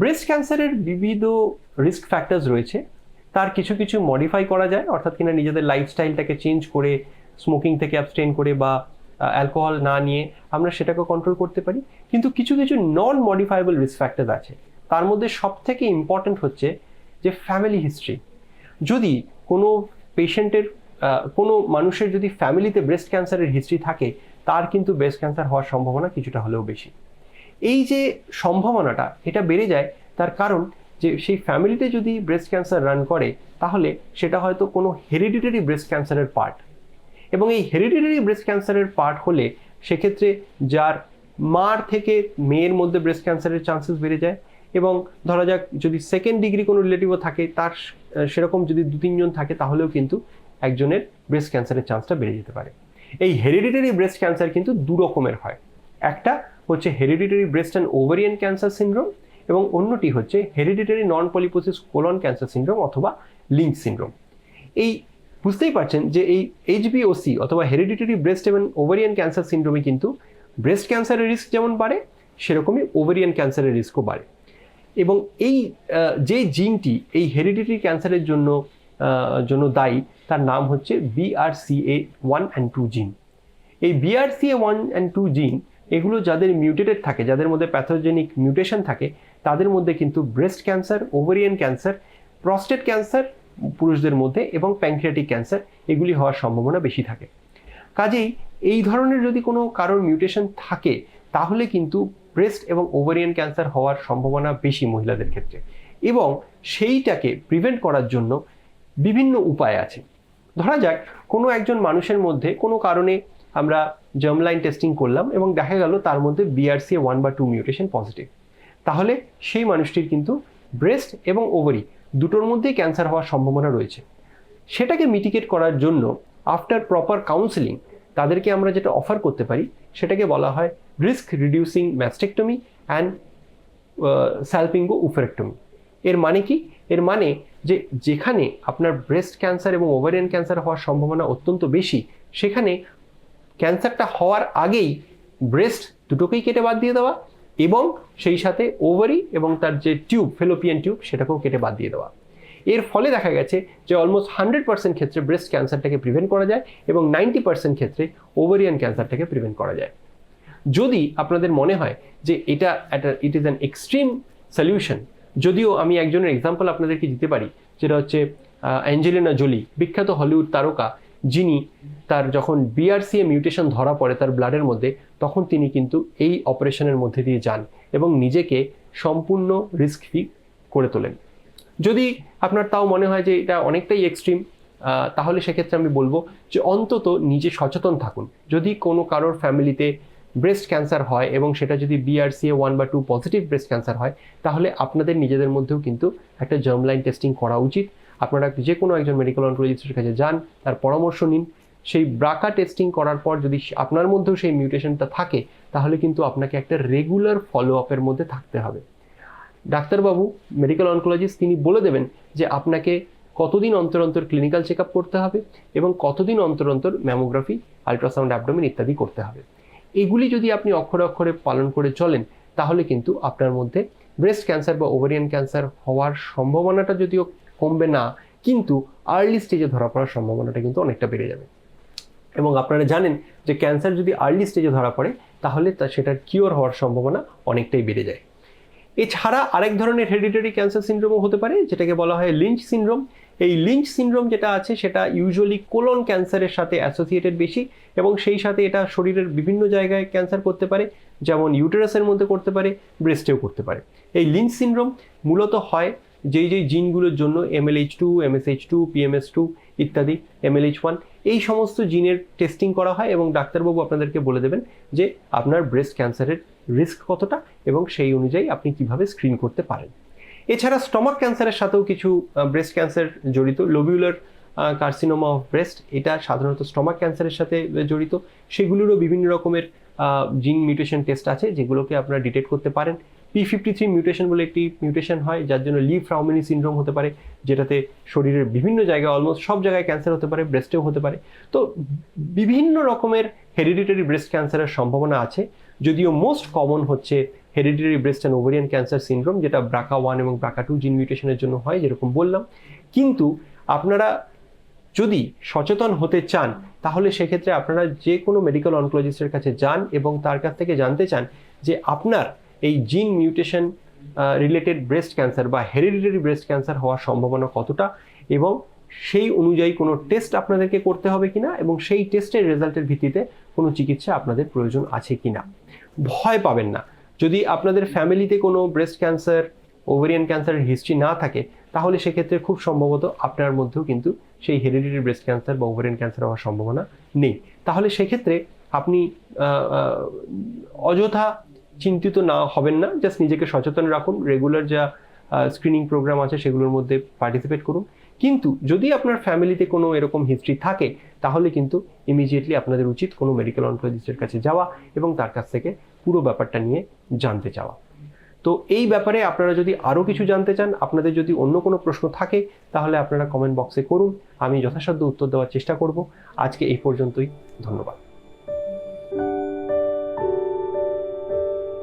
Breast ক্যান্সারের বিবিধ risk factors রয়েছে। তার কিছু কিছু মডিফাই করা যায়, অর্থাৎ কিনা নিজেদের লাইফস্টাইলটাকে চেঞ্জ করে স্মোকিং থেকে অ্যাবস্টেন করে বা অ্যালকোহল না নিয়ে আমরা সেটাকে কন্ট্রোল করতে পারি। কিন্তু কিছু কিছু নন মডিফাইবল রিস্ক ফ্যাক্টর আছে। তার মধ্যে সব থেকে ইম্পর্ট্যান্ট হচ্ছে যে ফ্যামিলি হিস্ট্রি যদি কোনো পেশেন্টের কোনো মানুষের যদি ফ্যামিলিতে ব্রেস্ট ক্যান্সারের হিস্ট্রি থাকে, তার কিন্তু ব্রেস্ট ক্যান্সার হওয়ার সম্ভাবনা কিছুটা হলেও বেশি। এই যে সম্ভাবনাটা, এটা বেড়ে যায়, তার কারণ যে সেই ফ্যামিলিতে যদি ব্রেস্ট ক্যান্সার রান করে, তাহলে সেটা হয়তো কোনো হেরিডিটারি ব্রেস্ট ক্যান্সারের পার্ট এবং এই হেরিডিটারি ব্রেস্ট ক্যান্সারের পার্ট হলে সেক্ষেত্রে যার মার থেকে মেয়ের মধ্যে ব্রেস্ট ক্যান্সারের চান্সেস বেড়ে যায় এবং ধরা যাক যদি সেকেন্ড ডিগ্রি কোনো রিলেটিভও থাকে, তার সেরকম যদি দু তিনজন থাকে, তাহলেও কিন্তু একজনের ব্রেস্ট ক্যান্সারের চান্সটা বেড়ে যেতে পারে। এই হেরিডিটারি ব্রেস্ট ক্যান্সার কিন্তু দু রকমের হয়। একটা হচ্ছে hereditary breast and ovarian cancer syndrome এবং অন্যটি হচ্ছে hereditary non polyposis colon cancer syndrome অথবা লিঙ্ক সিনড্রোম এই বুঝতেই পারছেন যে এই এইচবিওসি অথবা হেরিডিটারি ব্রেস্ট এবং ওভারিয়ান ক্যান্সার সিনড্রোমে কিন্তু ব্রেস্ট ক্যান্সারের রিস্ক যেমন বাড়ে, সেরকমই ওভারিয়ান ক্যান্সারের রিস্কও বাড়ে। এবং এই যে জিনটি এই হেরিডিটারি ক্যান্সারের জন্য জন্য দায়ী, তার নাম হচ্ছে বিআরসিএ ওয়ান অ্যান্ড টু জিন এই বিআরসিএ ওয়ান অ্যান্ড টু জিন এগুলো যাদের মিউটেটেড থাকে, যাদের মধ্যে প্যাথোজেনিক মিউটেশন থাকে, তাদের মধ্যে কিন্তু breast cancer ovarian cancer prostate cancer পুরুষদের মধ্যে এবং প্যানক্রিয়াটিক ক্যান্সার এগুলি হওয়ার সম্ভাবনা বেশি থাকে। কাজেই এই ধরনের যদি কোনো কারোর মিউটেশন থাকে, তাহলে কিন্তু ব্রেস্ট এবং ওভারিয়ান ক্যান্সার হওয়ার সম্ভাবনা বেশি মহিলাদের ক্ষেত্রে। এবং সেইটাকে প্রিভেন্ট করার জন্য বিভিন্ন উপায় আছে। ধরা যাক, কোনো একজন মানুষের মধ্যে কোনো কারণে আমরা জার্মলাইন টেস্টিং করলাম এবং দেখা গেল তার মধ্যে বিআরসি ওয়ান বা টু মিউটেশন পজিটিভ তাহলে সেই মানুষটির কিন্তু ব্রেস্ট এবং ওভারি দুটোর মধ্যেই ক্যান্সার হওয়ার সম্ভাবনা রয়েছে। সেটাকে মিটিকেট করার জন্য আফটার প্রপার কাউন্সেলিং তাদেরকে আমরা যেটা অফার করতে পারি, সেটাকে বলা হয় risk reducing mastectomy and salpingo oophorectomy এর মানে কি? এর মানে যে যেখানে আপনার ব্রেস্ট ক্যান্সার এবং ওভারিয়ান ক্যান্সার হওয়ার সম্ভাবনা অত্যন্ত বেশি, সেখানে ক্যান্সারটা হওয়ার আগেই ব্রেস্ট দুটোকেই কেটে বাদ দিয়ে দেওয়া এবং সেই সাথে ওভারি এবং তার যে টিউব, ফেলোপিয়ান টিউব, সেটাকেও কেটে বাদ দিয়ে দেওয়া। এর ফলে দেখা গেছে যে অলমোস্ট হান্ড্রেড পার্সেন্ট ক্ষেত্রে ব্রেস্ট ক্যান্সারটাকে প্রিভেন্ট করা যায় এবং নাইনটি পার্সেন্ট ক্ষেত্রে ওভারিয়ান ক্যান্সারটাকে প্রিভেন্ট করা যায়। যদি আপনাদের মনে হয় যে এটা একটা it is an extreme solution যদিও আমি একজনের এক্সাম্পল আপনাদেরকে দিতে পারি, যেটা হচ্ছে অ্যাঞ্জেলিনা জোলি বিখ্যাত হলিউড তারকা যিনি তার যখন বিআরসিএ মিউটেশন ধরা পড়ে তার ব্লাডের মধ্যে, তখন তিনি কিন্তু এই অপারেশনের মধ্যে দিয়ে যান এবং নিজেকে সম্পূর্ণ রিস্ক ফ্রি করে তোলেন। যদি আপনার তাও মনে হয় যে এটা অনেকটাই এক্সট্রিম তাহলে সেক্ষেত্রে আমি বলব যে অন্তত নিজে সচেতন থাকুন। যদি কোনো কারোর ফ্যামিলিতে ব্রেস্ট ক্যান্সার হয় এবং সেটা যদি বিআরসিএ ওয়ান বা টু পজিটিভ ব্রেস্ট ক্যান্সার হয়, তাহলে আপনাদের নিজেদের মধ্যেও কিন্তু একটা জার্মলাইন টেস্টিং করা উচিত। আপনারা যে কোনো একজন মেডিকেল অনকোলজিস্টের কাছে যান, তার পরামর্শ নিন। সেই ব্রাকা টেস্টিং করার পর যদি আপনার মধ্যেও সেই মিউটেশনটা থাকে, তাহলে কিন্তু আপনাকে একটা রেগুলার ফলো আপের মধ্যে থাকতে হবে। ডাক্তারবাবু মেডিকেল অনকোলজিস্ট তিনি বলে দেবেন যে আপনাকে কতদিন অন্তর অন্তর ক্লিনিক্যাল চেক করতে হবে এবং কতদিন অন্তর অন্তর ম্যামোগ্রাফি আলট্রাসাউন্ড অ্যাবডোমিন ইত্যাদি করতে হবে। এগুলি যদি আপনি অক্ষরে অক্ষরে পালন করে চলেন, তাহলে কিন্তু আপনার মধ্যে ব্রেস্ট ক্যান্সার বা ওভারিয়ান ক্যান্সার হওয়ার সম্ভাবনাটা যদিও কমবে না, কিন্তু আর্লি স্টেজে ধরা পড়ার সম্ভাবনাটা কিন্তু অনেকটা বেড়ে যাবে। এবং আপনারা জানেন যে ক্যান্সার যদি আর্লি স্টেজে ধরা পড়ে, তাহলে তা সেটার কিওর হওয়ার সম্ভাবনা অনেকটাই বেড়ে যায়। এছাড়া আরেক ধরনের হেরিডিটারি ক্যান্সার সিনড্রোমও হতে পারে, যেটাকে বলা হয় লিঞ্চ সিনড্রোম এই লিঞ্চ সিনড্রোম যেটা আছে, সেটা ইউজুয়ালি কোলন ক্যান্সারের সাথে অ্যাসোসিয়েটেড বেশি, এবং সেই সাথে এটা শরীরের বিভিন্ন জায়গায় ক্যান্সার করতে পারে, যেমন ইউটেরাসের মধ্যে করতে পারে ব্রেস্টেও করতে পারে। এই লিঞ্চ সিনড্রোম মূলত হয় যেই যেই জিনগুলোর জন্য MLH two MSH two PMS two ইত্যাদি এমএলএইচ ওয়ান এই সমস্ত জিনের টেস্টিং করা হয় এবং ডাক্তারবাবু আপনাদেরকে বলে দেবেন যে আপনার ব্রেস্ট ক্যান্সারের রিস্ক কতটা এবং সেই অনুযায়ী আপনি কীভাবে স্ক্রিন করতে পারেন। এছাড়া স্টমাক ক্যান্সারের সাথেও কিছু ব্রেস্ট ক্যান্সার জড়িত লোবিউলার কার্সিনোমা অফ ব্রেস্ট এটা সাধারণত স্টমাক ক্যান্সারের সাথে জড়িত। সেগুলোরও বিভিন্ন রকমের জিন মিউটেশন টেস্ট আছে যেগুলোকে আপনারা ডিটেক্ট করতে পারেন। পি ফিফটি থ্রি মিউটেশন বলে একটি মিউটেশন হয়, যার জন্য লিভ ফ্রাউমিনি সিনড্রোম হতে পারে, যেটাতে শরীরের বিভিন্ন জায়গায় অলমোস্ট সব জায়গায় ক্যান্সার হতে পারে ব্রেস্টেও হতে পারে। তো বিভিন্ন রকমের হেরিডিটারি ব্রেস্ট ক্যান্সারের সম্ভাবনা আছে, যদিও মোস্ট কমন হচ্ছে hereditary breast and ovarian cancer syndrome যেটা ব্রাকা ওয়ান এবং ব্রাকা টু জিন মিউটেশনের জন্য হয়, যেরকম বললাম। কিন্তু আপনারা যদি সচেতন হতে চান, তাহলে সেক্ষেত্রে আপনারা যে কোনো মেডিকেল অনকোলজিস্টের কাছে যান এবং তার কাছ থেকে জানতে চান যে আপনার এই gene mutation related breast cancer বা হেরিডিটারি ব্রেস্ট ক্যান্সার হওয়ার সম্ভাবনা কতটা এবং সেই অনুযায়ী কোনো টেস্ট আপনাদেরকে করতে হবে কিনা এবং সেই টেস্টের রেজাল্টের ভিত্তিতে কোনো চিকিৎসা আপনাদের প্রয়োজন আছে কিনা। ভয় পাবেন না। যদি আপনাদের ফ্যামিলিতে কোনো ব্রেস্ট ক্যান্সার ওভারিয়ান ক্যান্সারের হিস্ট্রি না থাকে, তাহলে সেক্ষেত্রে খুব সম্ভবত আপনার মধ্যেও কিন্তু সেই হেরিডিটারি ব্রেস্ট ক্যান্সার বা ওভারিয়ান ক্যান্সার হওয়ার সম্ভাবনা নেই। তাহলে সেক্ষেত্রে আপনি অযথা চিন্তিত না হবেন না জাস্ট নিজেকে সচেতন রাখুন রেগুলার যা স্ক্রিনিং প্রোগ্রাম আছে সেগুলোর মধ্যে পার্টিসিপেট করুন। কিন্তু যদি আপনার ফ্যামিলিতে কোনো এরকম হিস্ট্রি থাকে, তাহলে কিন্তু ইমিডিয়েটলি আপনাদের উচিত কোনো মেডিকেল অনকোলজিস্টের কাছে যাওয়া এবং তার কাছ থেকে পুরো ব্যাপারটা নিয়ে জানতে চাওয়া। তো এই ব্যাপারে আপনারা যদি আরও কিছু জানতে চান, আপনাদের যদি অন্য কোনো প্রশ্ন থাকে, তাহলে আপনারা কমেন্ট বক্সে করুন। আমি যথাসাধ্য উত্তর দেওয়ার চেষ্টা করব। আজকে এই পর্যন্তই, ধন্যবাদ।